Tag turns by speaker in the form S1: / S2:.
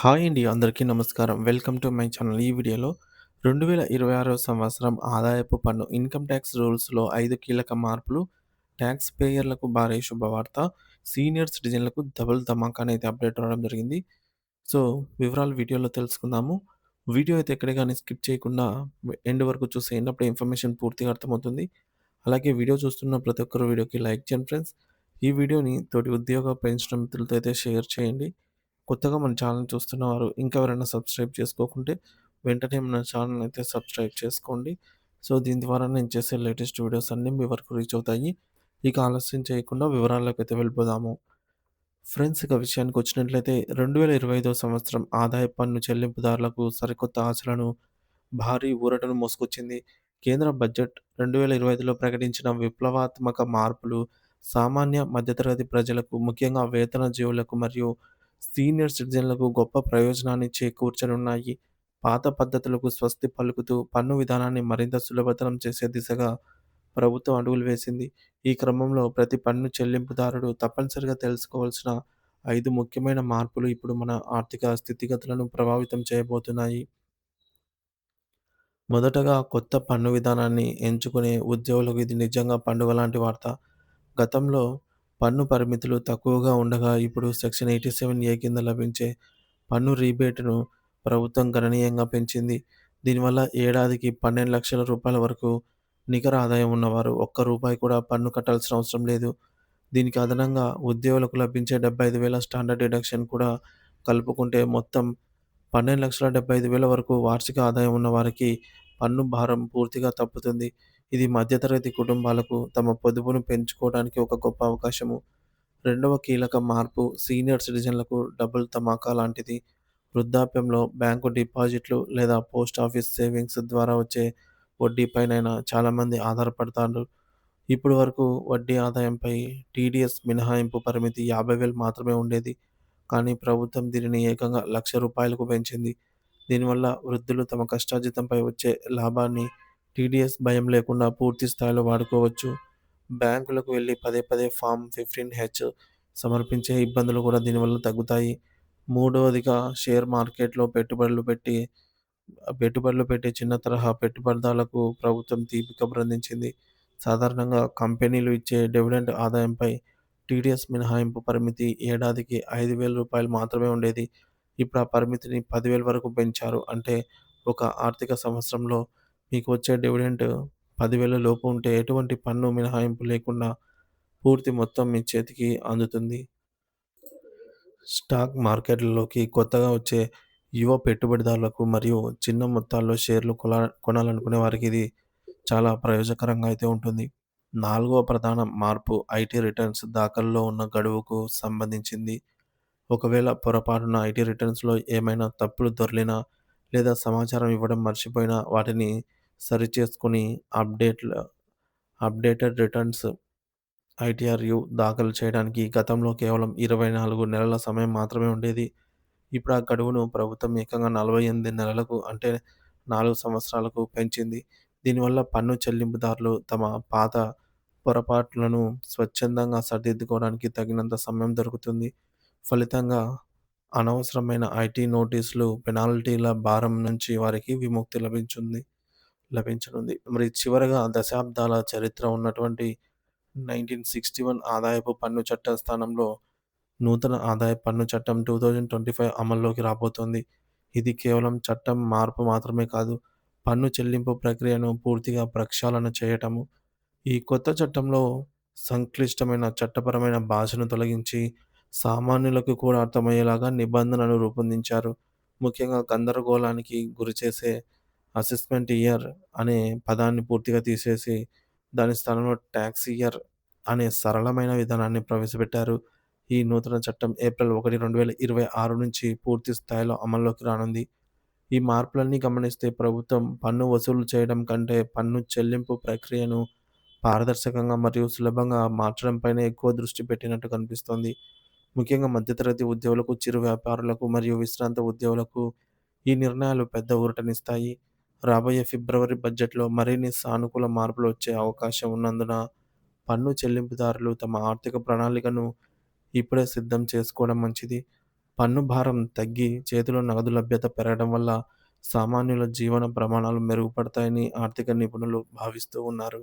S1: Hi అండి అందరికీ నమస్కారం. Welcome to my channel. ఈ వీడియోలో 2026 సంవత్సరం ఆదాయపు పన్ను ఇన్కమ్ ట్యాక్స్ రూల్స్‌లో ఐదు కీలక మార్పులు, ట్యాక్స్ పేయర్లకు భారీ శుభవార్త, సీనియర్ సిటిజన్లకు డబుల్ ధమాకా అనేది అప్డేట్ రావడం జరిగింది. సో, వివరాలు వీడియోలో తెలుసుకుందాము. వీడియో అయితే ఎక్కడ కానీ స్కిప్ చేయకుండా ఎండ్ వరకు చూసేయండి. అప్పుడు ఇన్ఫర్మేషన్ పూర్తిగా అర్థమవుతుంది. అలాగే వీడియో చూస్తున్న ప్రతి ఒక్కరు వీడియోకి లైక్ చేయండి ఫ్రెండ్స్. ఈ వీడియోని తోటి ఉద్యోగ పెన్షన్ మిత్రులతో అయితే షేర్ చేయండి. కొత్తగా మన ఛానల్ చూస్తున్నవారు ఇంకా ఎవరైనా సబ్స్క్రైబ్ చేసుకోకుంటే వెంటనే మన ఛానల్ అయితే సబ్స్క్రైబ్ చేసుకోండి. సో, దీని ద్వారా నేను చేసే లేటెస్ట్ వీడియోస్ అన్నీ మీ వరకు రీచ్ అవుతాయి. ఇక ఆలస్యం చేయకుండా వివరాల్లోకైతే వెళ్ళిపోదాము. ఫ్రెండ్స్ ఇక విషయానికి వచ్చినట్లయితే 2025 సంవత్సరం ఆదాయ పన్ను చెల్లింపుదారులకు సరికొత్త ఆశలను, భారీ ఊరటను మోసుకొచ్చింది. కేంద్ర బడ్జెట్ 2025లో ప్రకటించిన విప్లవాత్మక మార్పులు సామాన్య, మధ్యతరగతి ప్రజలకు ముఖ్యంగా వేతన జీవులకు మరియు సీనియర్ సిటిజన్లకు గొప్ప ప్రయోజనాన్ని చేకూర్చనున్నాయి. పాత పద్ధతులకు స్వస్తి పలుకుతూ పన్ను విధానాన్ని మరింత సులభతరం చేసే దిశగా ప్రభుత్వం అడుగులు వేసింది. ఈ క్రమంలో ప్రతి పన్ను చెల్లింపుదారుడు తప్పనిసరిగా తెలుసుకోవాల్సిన ఐదు ముఖ్యమైన మార్పులు ఇప్పుడు మన ఆర్థిక స్థితిగతులను ప్రభావితం చేయబోతున్నాయి. మొదటగా కొత్త పన్ను విధానాన్ని ఎంచుకునే ఉద్యోగులకు ఇది నిజంగా పండుగ లాంటి వార్త. గతంలో పన్ను పరిమితులు తక్కువగా ఉండగా ఇప్పుడు సెక్షన్ 87 ఏ కింద లభించే పన్ను రీబేట్‌ను ప్రభుత్వం గణనీయంగా పెంచింది. దీనివల్ల ఏడాదికి పన్నెండు లక్షల రూపాయల వరకు నికర ఆదాయం ఉన్నవారు ఒక్క రూపాయి కూడా పన్ను కట్టాల్సిన అవసరం లేదు. దీనికి అదనంగా ఉద్యోగులకు లభించే 75,000 స్టాండర్డ్ డిడక్షన్ కూడా కలుపుకుంటే మొత్తం 12,75,000 వరకు వార్షిక ఆదాయం ఉన్న వారికి పన్ను భారం పూర్తిగా తప్పుతుంది. ఇది మధ్యతరగతి కుటుంబాలకు తమ పొదుపును పెంచుకోవడానికి ఒక గొప్ప అవకాశము. రెండవ కీలక మార్పు సీనియర్ సిటిజన్లకు డబుల్ తమాకా లాంటిది. వృద్ధాప్యంలో బ్యాంకు డిపాజిట్లు లేదా పోస్ట్ ఆఫీస్ సేవింగ్స్ ద్వారా వచ్చే వడ్డీపైనైనా చాలామంది ఆధారపడతారు. ఇప్పటి వరకు వడ్డీ ఆదాయంపై టీడీఎస్ మినహాయింపు పరిమితి యాభై వేలు మాత్రమే ఉండేది. కానీ ప్రభుత్వం దీనిని ఏకంగా లక్ష రూపాయలకు పెంచింది. దీనివల్ల వృద్ధులు తమ కష్టార్జితంపై వచ్చే లాభాన్ని టీడీఎస్ భయం లేకుండా పూర్తి స్థాయిలో వాడుకోవచ్చు. బ్యాంకులకు వెళ్ళి పదే పదే ఫామ్ 15హెచ్ సమర్పించే ఇబ్బందులు కూడా దీనివల్ల తగ్గుతాయి. మూడవదిగా షేర్ మార్కెట్‌లో పెట్టుబడులు పెట్టి పెట్టుబడులు పెట్టే చిన్న తరహా పెట్టుబడిదారులకు ప్రభుత్వం తీపి కబురందించింది. సాధారణంగా కంపెనీలు ఇచ్చే డివిడెండ్ ఆదాయంపై టీడీఎస్ మినహాయింపు పరిమితి ఏడాదికి ఐదు వేల రూపాయలు మాత్రమే ఉండేది. ఇప్పుడు ఆ పరిమితిని పదివేల వరకు పెంచారు. అంటే ఒక ఆర్థిక సంవత్సరంలో మీకు వచ్చే డివిడెండ్ 10,000 లోపు ఉంటే ఎటువంటి పన్ను మినహాయింపు లేకుండా పూర్తి మొత్తం మీ చేతికి అందుతుంది. స్టాక్ మార్కెట్లలోకి కొత్తగా వచ్చే యువ పెట్టుబడిదారులకు మరియు చిన్న మొత్తాల్లో షేర్లు కొలా కొనాలనుకునే వారికి ఇది చాలా ప్రయోజనకరంగా అయితే ఉంటుంది. నాలుగవ ప్రధాన మార్పు ఐటీ రిటర్న్స్ దాఖల్లో ఉన్న గడువుకు సంబంధించింది. ఒకవేళ పొరపాటున ఐటీ రిటర్న్స్‌లో ఏమైనా తప్పులు దొర్లినా లేదా సమాచారం ఇవ్వడం మర్చిపోయినా వాటిని సరిచేసుకుని అప్డేట్ల అప్డేటెడ్ రిటర్న్స్ ఐటీఆర్‌యు దాఖలు చేయడానికి గతంలో కేవలం 24 నెలల సమయం మాత్రమే ఉండేది. ఇప్పుడు ఆ గడువును ప్రభుత్వం ఏకంగా 48 నెలలకు అంటే నాలుగు సంవత్సరాలకు పెంచింది. దీనివల్ల పన్ను చెల్లింపుదారులు తమ పాత పొరపాట్లను స్వచ్ఛందంగా సరిదిద్దుకోవడానికి తగినంత సమయం దొరుకుతుంది. ఫలితంగా అనవసరమైన ఐటీ నోటీసులు, పెనాల్టీల భారం నుంచి వారికి విముక్తి లభించింది లభించనుంది. మరి చివరగా దశాబ్దాల చరిత్ర ఉన్నటువంటి 1961 ఆదాయపు పన్ను చట్టం స్థానంలో నూతన ఆదాయ పన్ను చట్టం 2025 అమల్లోకి రాబోతోంది. ఇది కేవలం చట్టం మార్పు మాత్రమే కాదు, పన్ను చెల్లింపు ప్రక్రియను పూర్తిగా ప్రక్షాళన చేయటము. ఈ కొత్త చట్టంలో సంక్లిష్టమైన చట్టపరమైన భాషను తొలగించి సామాన్యులకు కూడా అర్థమయ్యేలాగా నిబంధనలు రూపొందించారు. ముఖ్యంగా గందరగోళానికి గురిచేసే అసెస్మెంట్ ఇయర్ అనే పదాన్ని పూర్తిగా తీసేసి దాని స్థానంలో ట్యాక్స్ ఇయర్ అనే సరళమైన విధానాన్ని ప్రవేశపెట్టారు. ఈ నూతన చట్టం ఏప్రిల్ 1, 2026 నుంచి పూర్తి స్థాయిలో అమల్లోకి రానుంది. ఈ మార్పులన్నీ గమనిస్తే ప్రభుత్వం పన్ను వసూలు చేయడం కంటే పన్ను చెల్లింపు ప్రక్రియను పారదర్శకంగా మరియు సులభంగా మార్చడంపైనే ఎక్కువ దృష్టి పెట్టినట్టు కనిపిస్తోంది. ముఖ్యంగా మధ్యతరగతి ఉద్యోగులకు, చిరు వ్యాపారులకు మరియు విశ్రాంత ఉద్యోగులకు ఈ నిర్ణయాలు పెద్ద ఊరటనిస్తాయి. రాబోయే ఫిబ్రవరి బడ్జెట్‌లో మరిన్ని సానుకూల మార్పులు వచ్చే అవకాశం ఉన్నందున పన్ను చెల్లింపుదారులు తమ ఆర్థిక ప్రణాళికను ఇప్పుడే సిద్ధం చేసుకోవడం మంచిది. పన్ను భారం తగ్గి చేతిలో నగదు లభ్యత పెరగడం వల్ల సామాన్యుల జీవన ప్రమాణాలు మెరుగుపడతాయని ఆర్థిక నిపుణులు భావిస్తూ ఉన్నారు